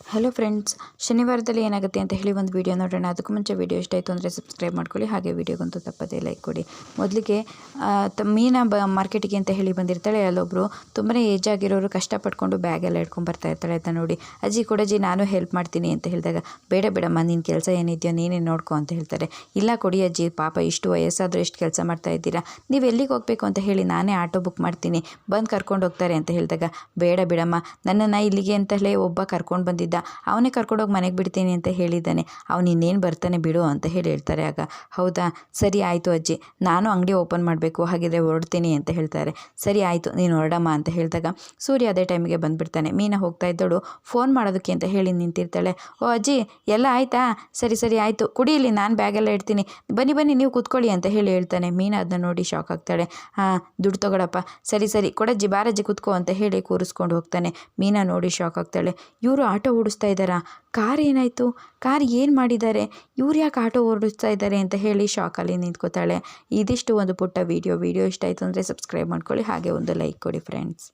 Hello friends ಶನಿವಾರದಲ್ಲಿ ಏನಾಗುತ್ತೆ ಅಂತ ಹೇಳಿ ಒಂದು ವಿಡಿಯೋ ನೋಡೋಣ. ಅದಕ್ಕೂ ಮುಂಚೆ ವಿಡಿಯೋ ಇಷ್ಟ ಆಯಿತು ಅಂದರೆ ಸಬ್ಸ್ಕ್ರೈಬ್ ಮಾಡ್ಕೊಳ್ಳಿ. ಹಾಗೆ ವಿಡಿಯೋಗಂತೂ ತಪ್ಪದೇ ಲೈಕ್ ಕೊಡಿ. ಮೊದಲಿಗೆ ತ, ಮೀನಾ ಬ ಮಾರ್ಕೆಟಿಗೆ ಅಂತ ಹೇಳಿ ಬಂದಿರ್ತಾಳೆ ಅಲ್ಲೊಬ್ಬರು ತುಂಬಾ ಏಜ್ ಆಗಿರೋರು ಕಷ್ಟಪಟ್ಕೊಂಡು ಬ್ಯಾಗೆಲ್ಲ ಇಟ್ಕೊಂಡು ಬರ್ತಾ ಇರ್ತಾಳೆ ಅಂತ ನೋಡಿ. ಅಜ್ಜಿ ಕೊಡಜ್ಜಿ ನಾನು ಹೆಲ್ಪ್ ಮಾಡ್ತೀನಿ ಅಂತ ಹೇಳಿದಾಗ, ಬೇಡ, ಬೇಡಮ್ಮ ನಿನ್ನ ಕೆಲಸ ಏನಿದೆಯೋ ನೀನೇ ನೋಡ್ಕೊ ಅಂತ ಹೇಳ್ತಾರೆ. ಇಲ್ಲ ಕೊಡಿ ಅಜ್ಜಿ, ಪಾಪ ಇಷ್ಟು ವಯಸ್ಸಾದರೂ ಎಷ್ಟು ಕೆಲಸ ಮಾಡ್ತಾ ಇದ್ದೀರಾ. ನೀವು ಎಲ್ಲಿಗೆ ಹೋಗಬೇಕು ಅಂತ ಹೇಳಿ ನಾನೇ ಆಟೋ ಬುಕ್ ಮಾಡ್ತೀನಿ. ಬಂದು ಕರ್ಕೊಂಡು ಹೋಗ್ತಾರೆ ಅಂತ ಹೇಳಿದಾಗ, ಬೇಡ ಬಿಡಮ್ಮ, ನನ್ನನ್ನು ಇಲ್ಲಿಗೆ ಅಂತಲೇ ಒಬ್ಬ ಕರ್ಕೊಂಡು ಬಂದಿದ್ದ ಅವನೇ ಕರ್ಕೊಂಡೋಗಿ ಮನೆಗೆ ಬಿಡ್ತೀನಿ ಅಂತ ಹೇಳಿದ್ದಾನೆ. ಅವನು ಇನ್ನೇನು ಬರ್ತಾನೆ ಬಿಡು ಅಂತ ಹೇಳಿ ಹೇಳ್ತಾರೆ ಆಗ. ಹೌದಾ? ಸರಿ ಆಯಿತು ಅಜ್ಜಿ. ನಾನು ಅಂಗಡಿ ಓಪನ್ ಮಾಡಬೇಕು. ಹಾಗಿದ್ರೆ ಹೊರಡ್ತೀನಿ ಅಂತ ಹೇಳ್ತಾರೆ. ಸರಿ ಆಯಿತು, ನೀನು ಹೊರಡಮ್ಮ ಅಂತ ಹೇಳಿದಾಗ. ಸೂರ್ಯ ಅದೇ ಟೈಮಿಗೆ ಬಂದುಬಿಡ್ತಾನೆ. ಮೀನಾ ಹೋಗ್ತಾ ಇದ್ದಳು. ಫೋನ್ ಮಾಡೋದಕ್ಕೆ ಅಂತ ಹೇಳಿ ನಿಂತಿರ್ತಾಳೆ. ಓ ಅಜ್ಜಿ, ಎಲ್ಲ ಆಯಿತಾ? ಸರಿ ಸರಿ ಆಯಿತು. ಕುಡಿಯಲ್ಲಿ ನಾನು ಬ್ಯಾಗೆಲ್ಲ ಇಡ್ತೀನಿ. ಬನ್ನಿ ಬನ್ನಿ, ನೀವು ಕೂತ್ಕೊಳ್ಳಿ ಅಂತ ಹೇಳಿ ಹೇಳ್ತಾನೆ. ಮೀನಾ ಅದನ್ನ ನೋಡಿ ಶಾಕ್ ಆಗ್ತಾಳೆ. ಹಾಂ, ದುಡ್ಡು ತಗೊಳಪ್ಪ. ಸರಿ ಸರಿ. ಕೊಡಜ್ಜಿ, ಬಾರಜ್ಜಿ ಕೂತ್ಕೋ ಅಂತ ಹೇಳಿ ಕೂರಿಸ್ಕೊಂಡು ಹೋಗ್ತಾನೆ. ಮೀನಾ ನೋಡಿ ಶಾಕ್ ಆಗ್ತಾಳೆ. ಇವರು ಆಟೋ ಓಡಿಸ್ತಾ ಇದ್ದಾರಾ? ಕಾರ್ ಏನಾಯಿತು? ಕಾರ್ ಏನು ಮಾಡಿದ್ದಾರೆ? ಇವ್ರು ಯಾಕೆ ಆಟೋ ಓಡಿಸ್ತಾ ಇದ್ದಾರೆ ಅಂತ ಹೇಳಿ ಶಾಕಲ್ಲಿ ನಿಂತ್ಕೋತಾಳೆ. ಇದಿಷ್ಟು ಒಂದು ಪುಟ್ಟ ವೀಡಿಯೋ ವೀಡಿಯೋ ಇಷ್ಟ ಆಯಿತು ಅಂದರೆ ಸಬ್ಸ್ಕ್ರೈಬ್ ಮಾಡ್ಕೊಳ್ಳಿ. ಹಾಗೆ ಒಂದು ಲೈಕ್ ಕೊಡಿ ಫ್ರೆಂಡ್ಸ್